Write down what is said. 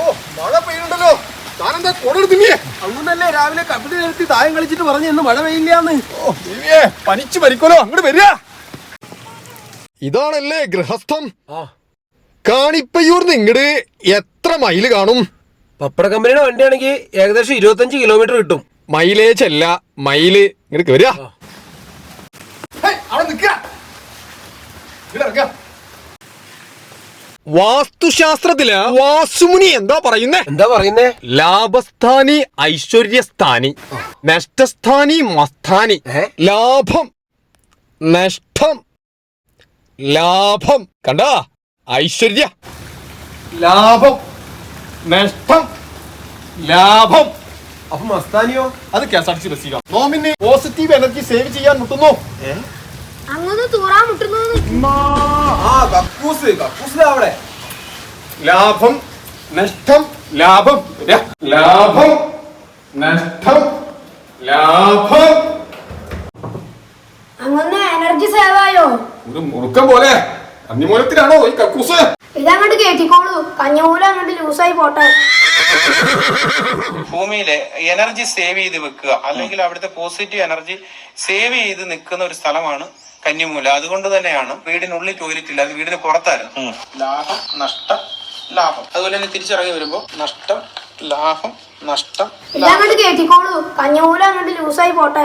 ഓ മഴ പെയ്യുണ്ടല്ലോ താനെന്താ കൊടെടുത്തില്ലേ അങ്ങനല്ലേ രാവിലെ കപ്പിട്ട് നിർത്തി തായം കളിച്ചിട്ട് പറഞ്ഞു ഇന്ന് മഴ പെയ്യില്ലാന്ന്. ഓ ദേവിയെ പനിച്ചു മരിക്കോലോ അങ്ങോട്ട് വരിക. ഇതാണല്ലേ ഗൃഹസ്ഥം. കാണിപ്പയ്യൂർന്ന് ഇങ്ങട് എത്ര മൈൽ കാണും? പപ്പട കമ്പനിയുടെ വണ്ടിയാണെങ്കിൽ ഏകദേശം ഇരുപത്തഞ്ച് കിലോമീറ്റർ കിട്ടും. മൈലേജ് അല്ല മൈൽ. ഇങ്ങോട്ട് വരിക. അവിടെ നിൽക്കുക. വാസ്തുശാസ്ത്രത്തിൽ വാസുമുനി എന്താ പറയുന്നേ? എന്താ പറയുന്നേ? ലാഭസ്ഥാനി ഐശ്വര്യസ്ഥാനി നഷ്ടസ്ഥാനി മസ്ഥാനി. ലാഭം നഷ്ടം ലാഭം. കണ്ട? ഐശ്വര്യ. ലാഭം നഷ്ടം ലാഭം. അപ്പൊ മസ്താനിയോ അത് K S R T C bus നോമിന് positive energy save ചെയ്യാൻ മുട്ടുന്നു. അങ്ങൊന്ന് തൂറാൻ മുട്ടുന്നു ആ കക്കൂസ് കക്കൂസ് അവിടെ. ലാഭം നഷ്ടം ലാഭം. ലാഭം നഷ്ടം ലാഭം. അങ്ങനെ എനർജി സേവ് ആയോ? ഒരു മുറുക്കം പോലെ. കഞ്ഞിമൂലത്തിലാണോ ഈ കക്കൂസ്? ഇതങ്ങോട്ട് കേറ്റിക്കോളൂ. കഞ്ഞിമൂലം അങ്ങോട്ട് ലൂസായി പോട്ടെ. ഭൂമിയിലെ എനർജി സേവ് ചെയ്ത് വെക്കുക. അല്ലെങ്കിൽ അവിടുത്തെ പോസിറ്റീവ് എനർജി സേവ് ചെയ്ത് നിൽക്കുന്ന ഒരു സ്ഥലമാണ് കന്നിമൂല. അതുകൊണ്ട് തന്നെയാണ് വീടിനുള്ളിൽ ടോയ്ലറ്റ് ഇല്ല അത് വീടിന് പുറത്തായിരുന്നു. ലാഭം നഷ്ടം ലാഭം. അതുപോലെ തന്നെ തിരിച്ചിറങ്ങി വരുമ്പോ നഷ്ടം ലാഭം നഷ്ടം ഇതങ്ങോട്ട് കേറ്റിക്കോളൂ. കഞ്ഞമൂലം അങ്ങോട്ട് ലൂസായി പോട്ടെ.